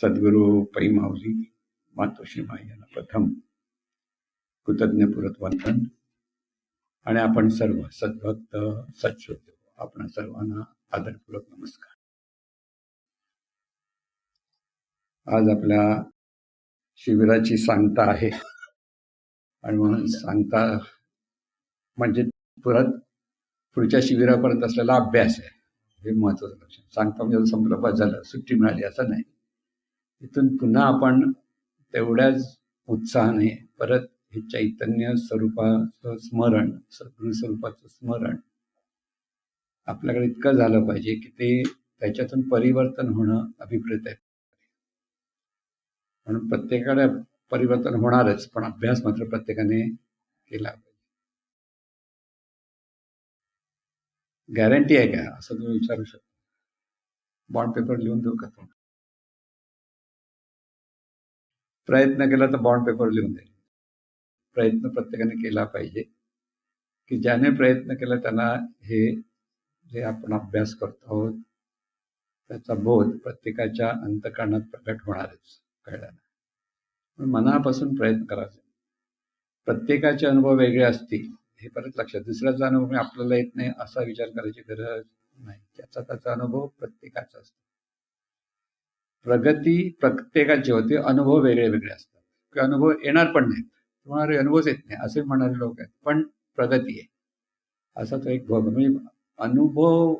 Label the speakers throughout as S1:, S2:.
S1: सद्गुरू पै माऊली मातोश्री माई यांना प्रथम कृतज्ञपूर्वक वंदन. आणि आपण सर्व सद्भक्त सच्छोद आपण सर्वांना आदरपूर्वक नमस्कार. आज आपल्या शिबिराची सांगता आहे. आणि म्हणून सांगता म्हणजे परत पुढच्या शिबिरापर्यंत असलेला अभ्यास आहे. हे महत्वाचं लक्षात सांगता म्हणजे संपलं झाला झालं सुट्टी मिळाली असं नाही. इथून पुन्हा आपण तेवढ्याच उत्साहाने परत हे चैतन्य स्वरूपाचं स्मरण सद्गुण स्वरूपाचं स्मरण आपल्याकडे इतकं झालं पाहिजे की ते त्याच्यातून परिवर्तन होणं अभिप्रेत आहे. म्हणून प्रत्येकाकडे परिवर्तन होणारच पण अभ्यास मात्र प्रत्येकाने केला पाहिजे. गॅरंटी आहे का? असं तुम्ही विचारू शकता. बॉन्ड पेपर लिहून देऊ का तुम्ही? प्रयत्न केला तर बॉन्ड पेपर लिहून देईल प्रयत्न प्रत्येकाने केला पाहिजे. की ज्याने प्रयत्न केला त्यांना हे जे आपण अभ्यास करतो आहोत त्याचा बोध प्रत्येकाच्या अंतकरणात प्रकट होणारच कळल्यानं मनापासून प्रयत्न करायचा. प्रत्येकाचे अनुभव वेगळे असतील हे परत लक्षात. दुसऱ्याचा अनुभव आपल्याला येत नाही असा विचार करायची गरज नाही. त्याचा त्याचा अनुभव प्रत्येकाचा असतो. प्रगती प्रत्येकाची होते अनुभव वेगळे वेगळे असतात. किंवा अनुभव येणार पण नाहीत. तुम्हाला अनुभवच येत नाही असे म्हणणारे लोक आहेत. पण प्रगती आहे. असा तो एक भोग म्हणजे अनुभव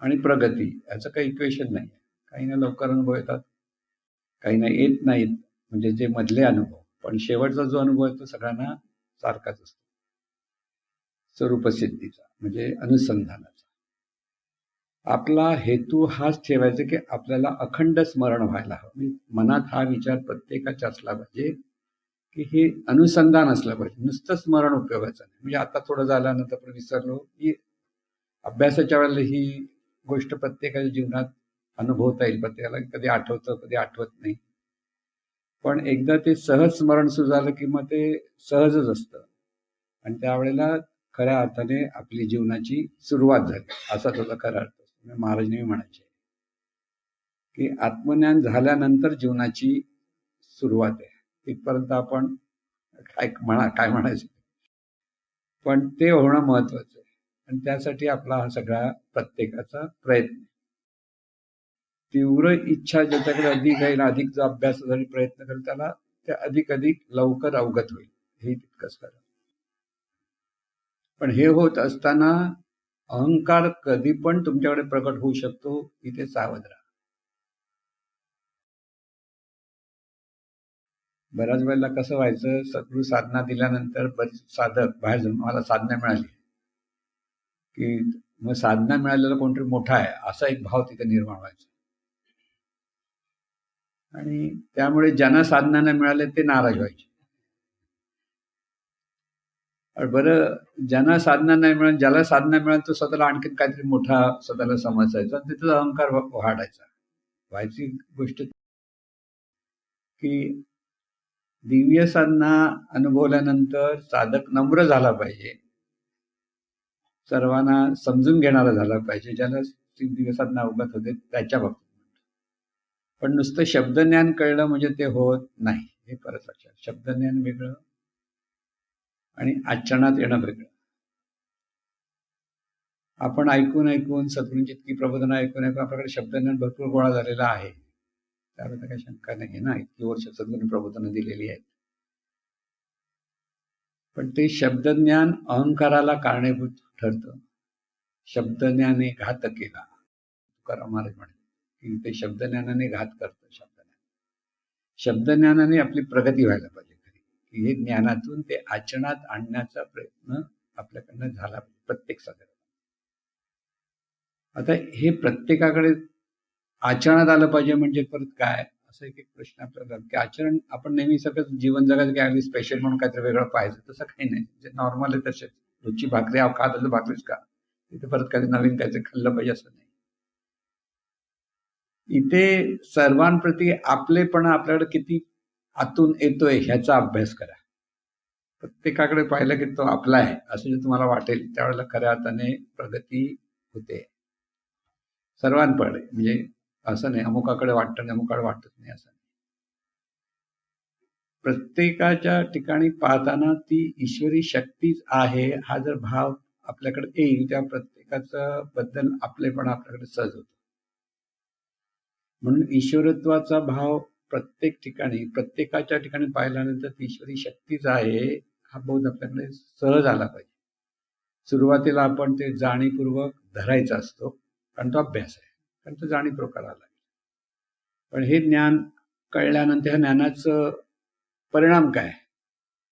S1: आणि प्रगती याचं काही इक्वेशन नाही. काही काहींना लवकर अनुभव येतात काहींना येत नाहीत. म्हणजे जे मधले अनुभव. पण शेवटचा जो अनुभव आहे तो सगळ्यांना सारखाच असतो. स्वरूपसिद्धीचा म्हणजे अनुसंधानाचा. आपला हेतू हाच ठेवायचा की आपल्याला अखंड स्मरण व्हायला हवं. मनात हा विचार प्रत्येकाचा असला पाहिजे की हे अनुसंधान असलं पाहिजे. नुसतं स्मरण उपयोगाचं नाही. म्हणजे आता थोडं झाल्यानंतर आपण विसरलो की अभ्यासाच्या वेळेला ही गोष्ट प्रत्येकाच्या जीवनात अनुभवता येईल. प्रत्येकाला कधी आठवतं कधी आठवत नाही. पण एकदा ते सहज स्मरण सुरू झालं की मग ते सहजच असतं. आणि त्यावेळेला खऱ्या अर्थाने आपली जीवनाची सुरुवात झाली. असा त्याचा खरा अर्थ. महाराज नेहमी म्हणायचे. की आत्मज्ञान झाल्यानंतर जीवनाची सुरुवात आहे. तिथपर्यंत आपण काय म्हणा काय म्हणायचं? पण ते होणं महत्वाचं आहे. आणि त्यासाठी आपला हा सगळा प्रत्येकाचा प्रयत्न तीव्र इच्छा ज्याच्याकडे अधिक आहे ना अधिक जो अभ्यास प्रयत्न करेल त्याला ते अधिक अधिक लवकर अवगत होईल. हे तितकंच करा पण हे होत असताना अहंकार कधी पण तुमच्याकडे प्रकट होऊ शकतो इथे सावध राहा. बऱ्याच वेळेला कसं व्हायचं सद्गुरु साधना दिल्यानंतर बरेच साधक बाहेर जाऊन मला साधना मिळाली. की मग साधना मिळालेला कोणतरी मोठा आहे असा एक भाव तिथे निर्माण व्हायचा. आणि त्यामुळे ज्यांना साधना मिळाले ते नाराज व्हायचे. बरं ज्यांना साधना नाही मिळत ज्याला साधना मिळत तो स्वतःला आणखीन काहीतरी मोठा स्वतःला समजायचा आणि तिथं अहंकार वाढायचा. व्हायची गोष्ट की दिव्य साधना अनुभवल्यानंतर साधक नम्र झाला पाहिजे. सर्वांना समजून घेणारा झाला पाहिजे ज्याला दिव्य साधना अवगत होते त्याच्या बाबतीत. पण नुसतं शब्दज्ञान कळलं म्हणजे ते होत नाही. हे परत लक्षात. शब्दज्ञान वेगळं आणि आचरणात येणं वेगळं. आपण ऐकून ऐकून सद्गुरूंची इतकी प्रबोधन ऐकून ऐकून आपल्याकडे शब्दज्ञान भरपूर गोळा झालेला आहे. त्याबद्दल काही शंका नाही. ना इतकी वर्ष सद्गुरू प्रबोधनं दिलेली आहेत. पण ते शब्दज्ञान अहंकाराला कारणीभूत ठरतं. शब्दज्ञाने घात केला. तुकाराम महाराज म्हणते की ते शब्दज्ञानाने घात करतं शब्दज्ञान. शब्दज्ञानाने आपली प्रगती व्हायला पाहिजे. की हे ज्ञानातून ते आचरणात आणण्याचा प्रयत्न आपल्याकडनं झाला प्रत्येक साधक आता हे प्रत्येकाकडे आचरणात आलं पाहिजे म्हणजे परत काय? असं एक एक प्रश्न आपल्याला की आचरण आपण नेहमी सगळं जीवन जगायचं की अगदी स्पेशल म्हणून काहीतरी वेगळं पाहिजे तसं काही नाही. जे नॉर्मल आहे तसेच. रोजची भाकरी खात असं भाकरीच का तिथे परत काही नवीन काहीतरी खाल्लं पाहिजे असं नाही. इथे सर्वांप्रती आपलेपणा आपल्याकडे किती आतून येतोय ह्याचा अभ्यास करा. प्रत्येकाकडे पाहिलं की तो आपला आहे असं जे तुम्हाला वाटेल त्यावेळेला खऱ्या अर्थाने प्रगती होते. सर्वांकडे म्हणजे असं नाही अमुकाकडे वाटतं आणि अमुकाकडे वाटत नाही असं नाही. प्रत्येकाच्या ठिकाणी पाहताना ती ईश्वरी शक्तीच आहे हा जर भाव आपल्याकडे येईल त्या प्रत्येकाचं बद्दल आपलेपणा आपल्याकडे सहज होतो. म्हणून ईश्वरत्वाचा भाव प्रत्येक ठिकाणी प्रत्येकाच्या ठिकाणी पाहिल्यानंतर ती ईश्वरी शक्तीच आहे हा बोध आपल्याकडे सहज आला पाहिजे. सुरुवातीला आपण ते जाणीवपूर्वक धरायचा असतो कारण तो अभ्यास आहे कारण तो जाणीवपूर्वक आला. पण हे ज्ञान कळल्यानंतर ह्या ज्ञानाचं परिणाम काय?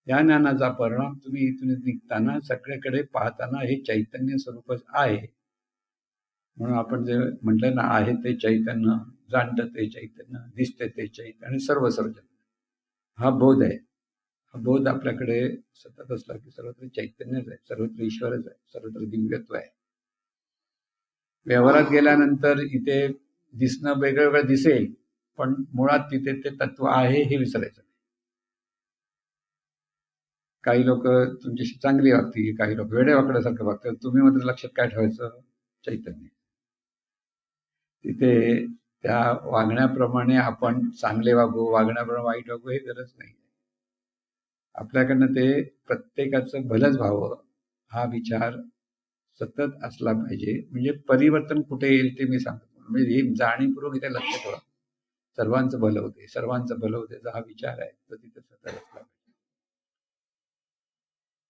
S1: या ज्ञानाचा परिणाम तुम्ही इथून निघताना सगळीकडे पाहताना हे चैतन्य स्वरूपच आहे. म्हणून आपण जे म्हटलं ना आहे ते चैतन्य जाणतं ते चैतन्य दिसते ते चैतन्य आणि सर्व सर्जन हा बोध आहे. हा बोध आपल्याकडे सतत असला की सर्वत्र चैतन्यच आहे सर्वत्र ईश्वरच आहे सर्वत्र दिव्यत्व आहे. व्यवहारात गेल्यानंतर इथे दिसणं वेगळं वेगळं दिसेल पण मुळात तिथे ते तत्व आहे हे विसरायचं काही लोक तुमच्याशी चांगली वागतील काही लोक वेडे वाकड्यासारखं वागतात. तुम्ही मात्र लक्षात काय ठेवायचं? चैतन्य. तिथे त्या वागण्याप्रमाणे आपण चांगले वागू वागण्याप्रमाणे वाईट वागू हे गरज नाही. आपल्याकडनं ते प्रत्येकाचं भलंच व्हावं हा विचार सतत असला पाहिजे. म्हणजे परिवर्तन कुठे येईल ते मी सांगतो. म्हणजे हे जाणीवपूर्वक इथे लक्ष ठेवा. सर्वांचं भलं होते सर्वांचं भलं होते हा विचार आहे तो तिथे सतत असला पाहिजे.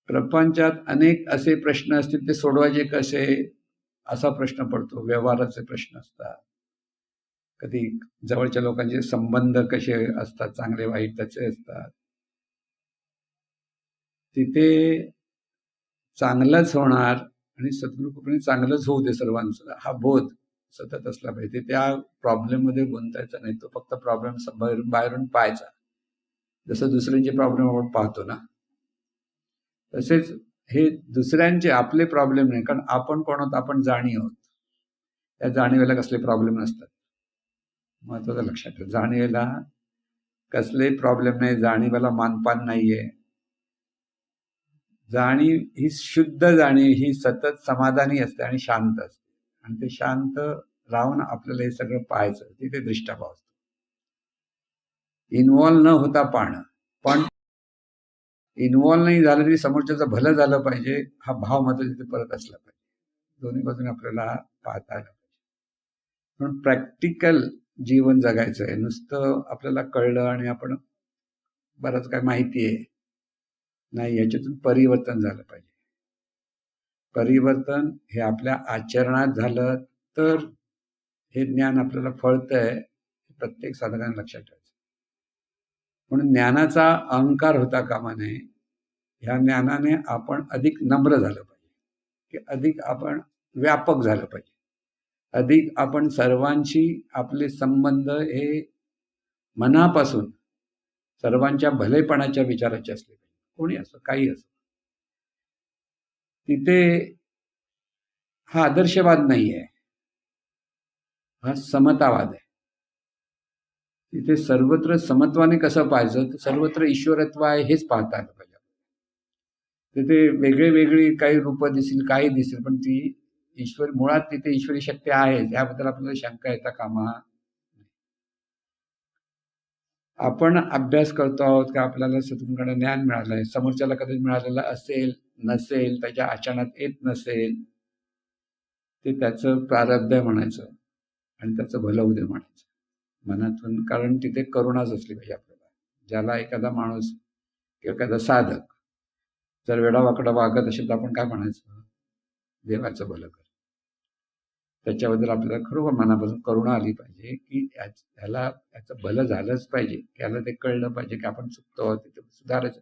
S1: प्रपंचात अनेक असे प्रश्न असतील ते सोडवायचे कसे? असा प्रश्न पडतो. व्यवहाराचे प्रश्न असतात. कधी जवळच्या लोकांचे संबंध कसे असतात चांगले वाईट त्याचे असतात. तिथे चांगलंच होणार आणि सद्गुरूपणे चांगलंच होऊ दे सर्वांचं. हा बोध सतत असला पाहिजे. त्या प्रॉब्लेममध्ये गुंतायचा नाही. तो फक्त प्रॉब्लेम बाहेरून पाहायचा. जसं दुसऱ्यांचे प्रॉब्लेम आपण पाहतो ना. तसेच हे दुसऱ्यांचे आपले प्रॉब्लेम नाही कारण आपण कोण आहोत आपण जाणीव आहोत. त्या जाणीवेला कसले प्रॉब्लेम नसतात. महत्वाचं लक्षात ठेव. जाणीवेला कसले प्रॉब्लेम नाही जाणीवेला मानपान नाहीये. जाणीव ही शुद्ध जाणीव ही सतत समाधानी असते आणि शांत असते. आणि ते शांत राहून आपल्याला हे सगळं पाहायचं तिथे दृष्टाभाव असतो. इन्व्हॉल्व न होता पाहणं पण इन्व्हॉल्व नाही झालं तरी समोरच्याचं भलं झालं पाहिजे हा भाव मात्र तिथे परत असला पाहिजे. दोन्ही बाजूने आपल्याला पाहता आलं पाहिजे. म्हणून प्रॅक्टिकल जीवन जगायचं आहे. नुसतं आपल्याला कळलं आणि आपण बरंच काय माहिती आहे. नाही याच्यातून परिवर्तन झालं पाहिजे. परिवर्तन हे आपल्या आचरणात झालं तर हे ज्ञान आपल्याला फळतंय प्रत्येक साधकाने लक्षात ठेवायचं. म्हणून ज्ञानाचा अहंकार होता कामा नये ह्या ज्ञानाने आपण अधिक नम्र झालं पाहिजे. की अधिक आपण व्यापक झालं पाहिजे. अधिक आपण सर्वांशी आपले संबंध हे मनापासून सर्वांच्या भलेपणाच्या विचाराचे असले पाहिजे. कोणी असो काही असो. तिथे हा आदर्शवाद नाही आहे हा समतावाद आहे. तिथे सर्वत्र समत्वाने कसं पाहिजे तर सर्वत्र ईश्वरत्व आहे हेच पाहता आलं पाहिजे. तिथे वेगळे वेगळी काही रूपं दिसतील काही दिसेल पण ती ईश्वर मुळात तिथे ईश्वरी शक्ती आहे याबद्दल आपल्याला शंका येता कामा आपण अभ्यास करतो आहोत का? आपल्याला सतूंकडे ज्ञान मिळालं आहे समोरच्याला कधी मिळालेलं असेल नसेल त्याच्या आचरणात येत नसेल ते त्याचं प्रारब्ध म्हणायचं. आणि त्याचं भलं उदय म्हणायचं. मनातून कारण तिथे करुणाच असली पाहिजे आपल्याला. ज्याला एखादा माणूस किंवा एखादा साधक जर वेडावाकडं वागत असेल तर आपण काय म्हणायचं? देवाचं भलं कर. त्याच्याबद्दल आपल्याला खरोखर मनापासून करुणा आली पाहिजे की ह्याला याचं भलं झालंच पाहिजे. याला ते कळलं पाहिजे की आपण चुकतो तिथे सुधारायचं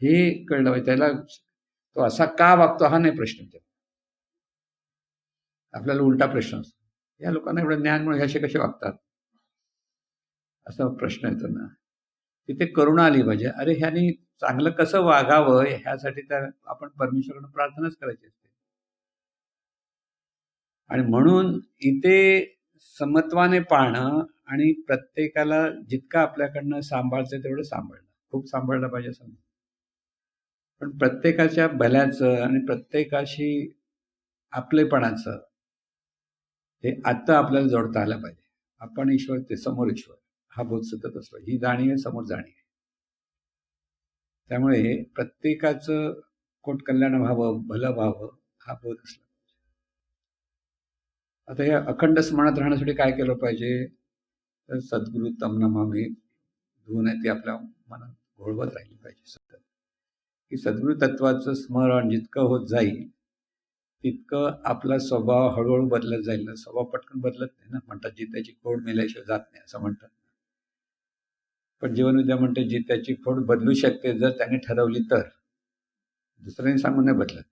S1: हे कळलं पाहिजे. त्याला तो असा का वागतो हा नाही प्रश्न आपल्याला उलटा प्रश्न असतो. या लोकांना एवढं ज्ञानमुळे असे कसे वागतात? असा प्रश्न येतो ना तिथे करुणा आली पाहिजे. अरे ह्यानी चांगलं कसं वागावं ह्यासाठी तर आपण परमेश्वरानं प्रार्थनाच करायची असते. आणि म्हणून इथे समत्वाने पाहणं आणि प्रत्येकाला जितकं आपल्याकडनं सांभाळतं तेवढं सांभाळणं. खूप सांभाळलं पाहिजे असं पण प्रत्येकाच्या भल्याचं आणि प्रत्येकाशी आपलेपणाचं हे आत्ता आपल्याला जोडता आलं पाहिजे. आपण ईश्वर ते समोर ईश्वर. हा बोध सतत असतो. ही जाणीव आहे समोर जाणीव आहे. त्यामुळे प्रत्येकाचं कोट कल्याण व्हावं भलं व्हावं हा बोध असला आता या अखंड स्मरणात राहण्यासाठी काय केलं पाहिजे? तर सद्गुरु तमनमामी धुवून आहे ती आपल्या मनात घोळवत राहिली पाहिजे सतत. की सद्गुरु तत्वाचं स्मरण जितकं होत जाईल तितकं आपला स्वभाव हळूहळू बदलत जाईल. ना स्वभाव पटकन बदलत नाही ना. म्हणतात जित्याची कोड मेल्याशिवाय जात नाही असं म्हणतात. पण जीवनविद्या म्हणते जी त्याची खोड बदलू शकते जर त्याने ठरवली तर. दुसऱ्याने सांगून नाही बदलत.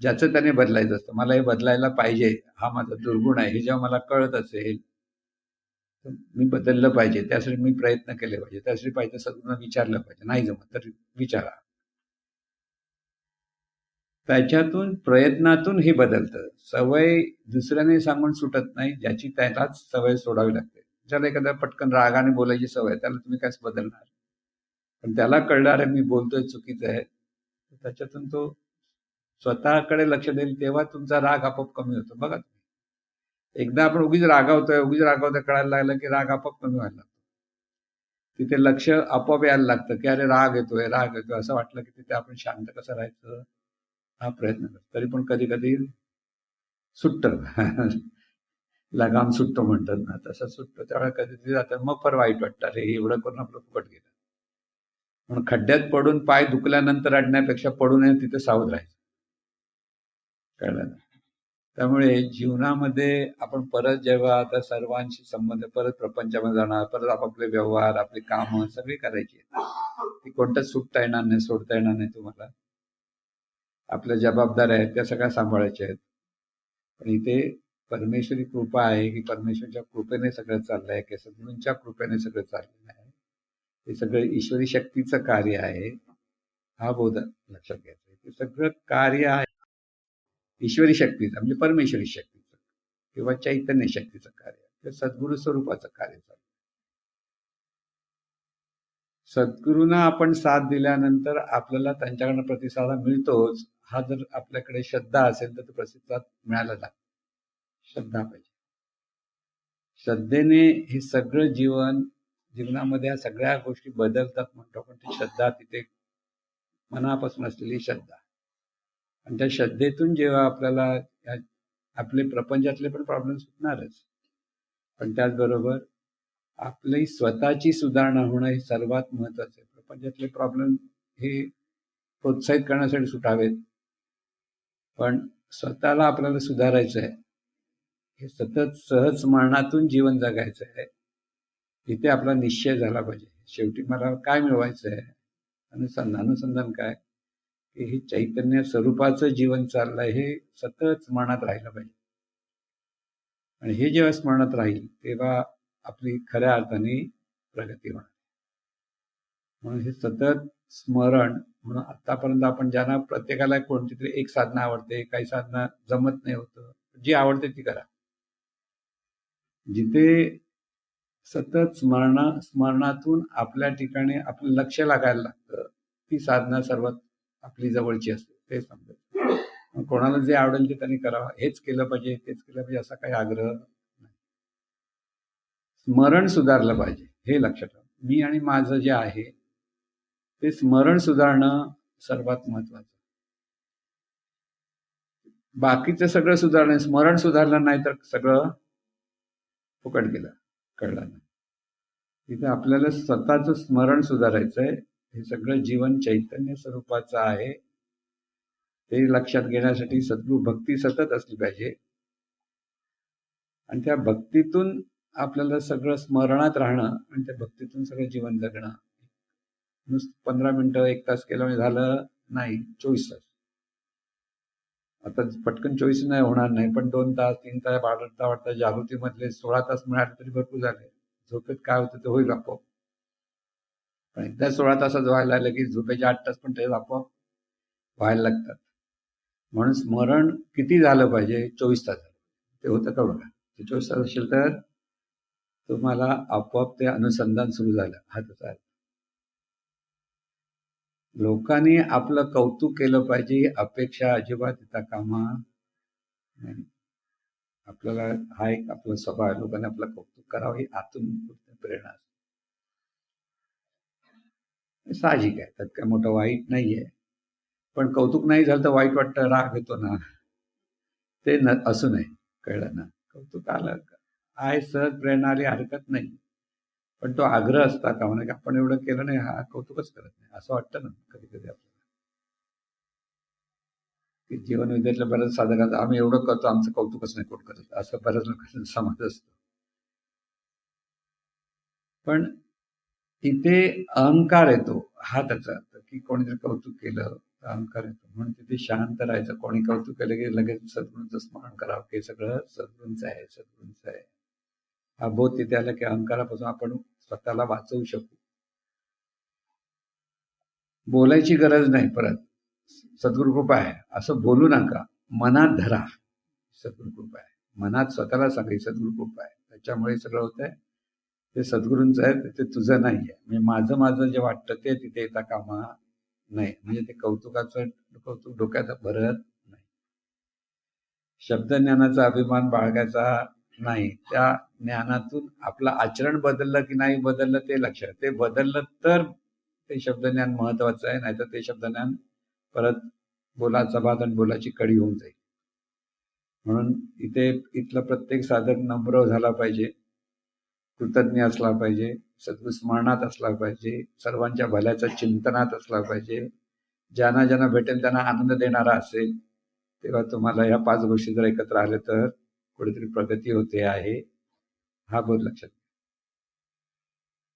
S1: ज्याचं त्याने बदलायचं असतं मला हे बदलायला पाहिजे हा माझा दुर्गुण आहे हे जेव्हा मला कळत असेल तर मी बदललं पाहिजे त्यासाठी मी प्रयत्न केले पाहिजे त्यासाठी पाहिजे सगळं विचारलं पाहिजे नाही जमत तर विचारा. त्याच्यातून प्रयत्नातून हे बदलतं. सवय दुसऱ्याने सांगून सुटत नाही ज्याची त्यालाच सवय सोडावी लागते. ज्याला एखाद्या पटकन रागाने बोलायची सवय त्याला तुम्ही कायच बदलणार? पण त्याला कळणार आहे मी बोलतोय चुकीचं आहे. त्याच्यातून तो स्वतःकडे लक्ष देईल तेव्हा तुमचा राग आपोआप कमी होतो. बघा तुम्ही. एकदा आपण उगीच रागावतोय उगीच रागावतोय कळायला लागलं की राग आपोआप कमी व्हायला लागतो. तिथे लक्ष आपोआप यायला लागतं की अरे राग येतोय राग येतोय असं वाटलं की तिथे आपण शांत कसं राहायचं? हा प्रयत्न करतो. तरी पण कधी कधी सुट्ट. लगाम सुटतो म्हणतात ना तसा सुटतो त्यावेळेला कधीतरी जातात. मग फार वाईट वाटतं. अरे एवढं करून आपलं फुकट गेलं. म्हणून खड्ड्यात पडून पाय दुखल्यानंतर अडण्यापेक्षा पडू नये तिथे सावध राहायचं. कळलं ना? त्यामुळे जीवनामध्ये आपण परत जेव्हा आता सर्वांशी संबंध परत प्रपंचामध्ये जाणार परत आपापले व्यवहार आपली कामं सगळी करायची. ती कोणत्याच सुटता येणार नाही सोडता येणार नाही तुम्हाला. आपल्या जबाबदाऱ्या आहेत त्या सगळ्या सांभाळायच्या आहेत. पण इथे परमेश्वरी कृपा आहे की परमेश्वरच्या कृपेने सगळं चाललंय की सद्गुरूंच्या कृपेने सगळं चाललेलं आहे हे सगळं ईश्वरी शक्तीचं कार्य आहे. हा बोध लक्षात घ्यायचा ते सगळं कार्य आहे. ईश्वरी शक्तीचं म्हणजे परमेश्वरी शक्तीचं किंवा चैतन्य शक्तीचं कार्य. किंवा सद्गुरु स्वरूपाचं कार्य चाललं सद्गुरूंना आपण साथ दिल्यानंतर आपल्याला त्यांच्याकडनं प्रतिसाद मिळतोच. हा जर आपल्याकडे श्रद्धा असेल तर तो प्रतिसाद मिळायला लागतो. श्रद्धा पाहिजे. श्रद्धेने हे सगळं जीवन जीवनामध्ये ह्या सगळ्या गोष्टी बदलतात म्हणतो पण ती श्रद्धा तिथे मनापासून असलेली श्रद्धा. आणि त्या श्रद्धेतून जेव्हा आपल्याला आपले प्रपंचातले पण प्रॉब्लेम सुटणारच पण त्याचबरोबर आपली स्वतःची सुधारणा होणं हे सर्वात महत्वाचं आहे. प्रपंचातले प्रॉब्लेम हे प्रोत्साहित करण्यासाठी सुटावेत. पण स्वतःला आपल्याला सुधारायचं आहे. हे सतत सहज मरणातून जीवन जगायचं आहे. इथे आपला निश्चय झाला पाहिजे. शेवटी मला काय मिळवायचं आहे? अनुसंधान अनुसंधान काय? की हे चैतन्य स्वरूपाचं जीवन चाललंय हे सतत स्मरणात राहिलं पाहिजे. आणि हे जेव्हा स्मरणात राहील तेव्हा आपली खऱ्या अर्थाने प्रगती होणार. म्हणून हे सतत स्मरण म्हणून आतापर्यंत आपण ज्यांना प्रत्येकाला कोणती तरी एक साधना आवडते काही साधना जमत नाही होतं जी आवडते ती करा. जिथे सतत स्मरणा स्मरणातून आपल्या ठिकाणी आपलं लक्ष लागायला लागतं. ती साधना सर्वात आपली जवळची असते ते समजत कोणाला जे आवडेल ते त्यांनी करावं. हेच केलं पाहिजे तेच केलं पाहिजे असा काही आग्रह नाही. स्मरण सुधारलं पाहिजे हे लक्षात ठेवा. मी आणि माझं जे आहे ते स्मरण सुधारणं सर्वात महत्वाचं बाकीचं सगळं सुधारणं स्मरण सुधारलं नाही तर सगळं फुकट गेला कळला नाही. तिथे आपल्याला स्वतःचं स्मरण सुधारायचं आहे हे सगळं जीवन चैतन्य स्वरूपाचं आहे. ते लक्षात घेण्यासाठी सद्गुरू भक्ती सतत असली पाहिजे. आणि त्या भक्तीतून आपल्याला सगळं स्मरणात राहणं आणि त्या भक्तीतून सगळं जीवन जगणं. नुसतं पंधरा मिनटं एक तास केलं म्हणजे झालं नाही चोवीस तास. आता पटकन चोवीस नाही होणार नाही पण दोन तास तीन तास वाढता वाढता जागृतीमधले सोळा तास मिळाले तरी भरपूर झाले. झोपेत काय होतं ते होईल आपोआप. पण एकदा सोळा तासात व्हायला लागलं की झोपेचे आठ तास पण ते आपोआप व्हायला लागतात. म्हणून स्मरण किती झालं पाहिजे? चोवीस तास. ते होतं का बघा? ते चोवीस तास असेल तर तुम्हाला आपोआप ते अनुसंधान सुरू झालं. हा तसा लोकांनी आपलं कौतुक केलं पाहिजे अपेक्षा अजिबात येता कामा नाही. आपल्याला हा एक आपला स्वभाव आहे लोकांनी आपलं कौतुक करावं ही आतून प्रेरणा असते. साहजिक आहे त्यात काय मोठं वाईट नाहीये. पण कौतुक नाही झालं तर वाईट वाटतं राग येतो ना. ते न असू नये कळलं ना. कौतुक आलं आहे सहज प्रेरणा आली हरकत नाही. पण तो आग्रह असता का? म्हणा की आपण एवढं केलं नाही हा कौतुकच करत नाही. असं वाटतं ना कधी कधी आपल्याला. की जीवन विद्यातल्या बऱ्याच साधकांचं आम्ही एवढं करतो आमचं कौतुकच नाही कोण करत. असं बऱ्याच लोकांचा समाज असतो. पण इथे अहंकार येतो हा त्याचा. अर्थ की कोणीतरी कौतुक केलं तर अहंकार येतो. म्हणून तिथे शांत राहायचं. कोणी कौतुक केलं की लगेच सद्गुरूंचं स्मरण करावं की सगळं सद्गुरूंचं आहे सद्गुरूंचं आहे. हा बोध तिथे आला की अहंकारापासून आपण स्वतःला वाचवू शकू. बोलायची गरज नाही परत. सद्गुरु कृपा आहे. असं बोलू नका. मनात धरा. सद्गुरु कृपा आहे. मनात स्वतःला सांगा सद्गुरु कृपा आहे. त्याच्यामुळे सगळं होतंय. ते सद्गुरूंचं आहे ते तुझं नाही आहे. म्हणजे माझं माझं जे वाटतं ते तिथे येता कामा नाही म्हणजे ते कौतुकाचं कौतुक डोक्यात भरत नाही. शब्दज्ञानाचा अभिमान बाळगायचा नाही. त्या ज्ञानातून आपलं आचरण बदललं की नाही बदललं ते लक्षात ते बदललं तर ते शब्दज्ञान महत्वाचं आहे नाहीतर ते शब्दज्ञान परत बोलाचा बाद आणि बोलाची कडी होऊन जाईल. म्हणून इथे इथलं प्रत्येक साधक नम्र झाला पाहिजे कृतज्ञ असला पाहिजे सद्गुस्मरणात असला पाहिजे सर्वांच्या भल्याच्या चिंतनात असला पाहिजे. ज्यांना ज्यांना भेटेल त्यांना आनंद देणारा असेल तेव्हा तुम्हाला ह्या पाच गोष्टी जर एकत्र आल्या तर कुठेतरी प्रगती होते आहे. हा बोध लक्षात.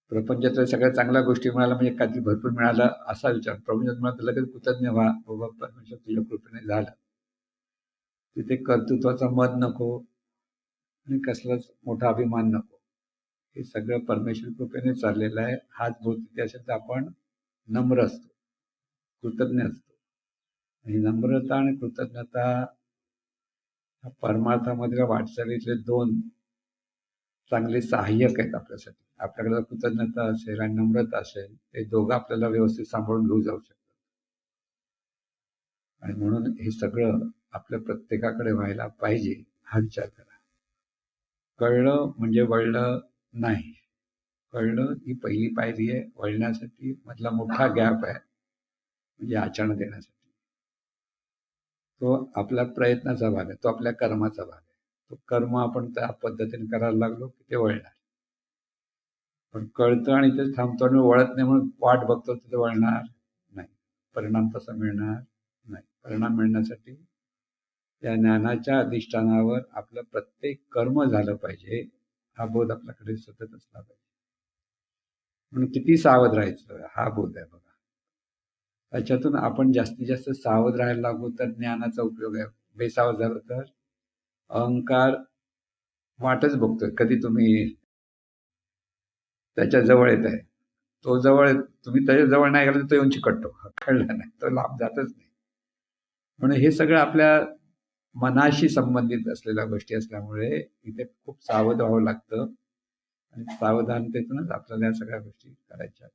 S1: प्रपंचातल्या सगळ्या चांगल्या गोष्टी मिळाल्या म्हणजे काहीतरी भरपूर मिळाला असा विचार. प्रपंचात मिळाला लगेच कृतज्ञ व्हा. बाबा परमेश्वर तुझ्या कृपेने झालं. तिथे कर्तृत्वाचा मत नको आणि कसलाच मोठा अभिमान नको. हे सगळं परमेश्वर कृपेने चाललेलं आहे. हाच बोध तिथे असेल तर आपण नम्र असतो. कृतज्ञ असतो. आणि नम्रता आणि कृतज्ञता परमार्थामधल्या वाटचालीतले दोन चांगले सहाय्यक आहेत आपल्यासाठी. आपल्याकडे कृतज्ञता असेल आणि नम्रता असेल ते दोघं आपल्याला व्यवस्थित सांभाळून घेऊ जाऊ शकतात. आणि म्हणून हे सगळं आपल्या प्रत्येकाकडे व्हायला पाहिजे हा विचार करा. कळलं म्हणजे वळलं नाही. कळलं ही पहिली पायरी आहे. वळण्यासाठी मधला मोठा गॅप आहे. म्हणजे आचरण देण्यासाठी. तो आपल्या प्रयत्नाचा भाग आहे. तो आपल्या कर्माचा भाग आहे. तो कर्म आपण त्या पद्धतीने करायला लागलो की ते वळणार. पण कळतं आणि ते थांबतो आणि वळत नाही म्हणून वाट बघतो तिथे वळणार नाही. परिणाम तसा मिळणार नाही. परिणाम मिळण्यासाठी त्या ज्ञानाच्या अधिष्ठानावर आपलं प्रत्येक कर्म झालं पाहिजे. हा बोध आपल्याकडे सतत असला पाहिजे. म्हणून किती सावध राहायचं? हा बोध आहे बघा. त्याच्यातून आपण जास्तीत जास्त सावध राहायला लागू तर ज्ञानाचा उपयोग आहे. बेसावध झालं तर अहंकार वाटच बघतोय कधी तुम्ही त्याच्याजवळ येत आहे. तो जवळ तुम्ही त्याच्याजवळ नाही गेला तो येऊन चिकटतो. कळला नाही तो लांब जातच नाही. म्हणून हे सगळं आपल्या मनाशी संबंधित असलेल्या गोष्टी असल्यामुळे इथे खूप सावध व्हावं लागतं. आणि सावधानतेतूनच आपल्याला या सगळ्या गोष्टी करायच्या.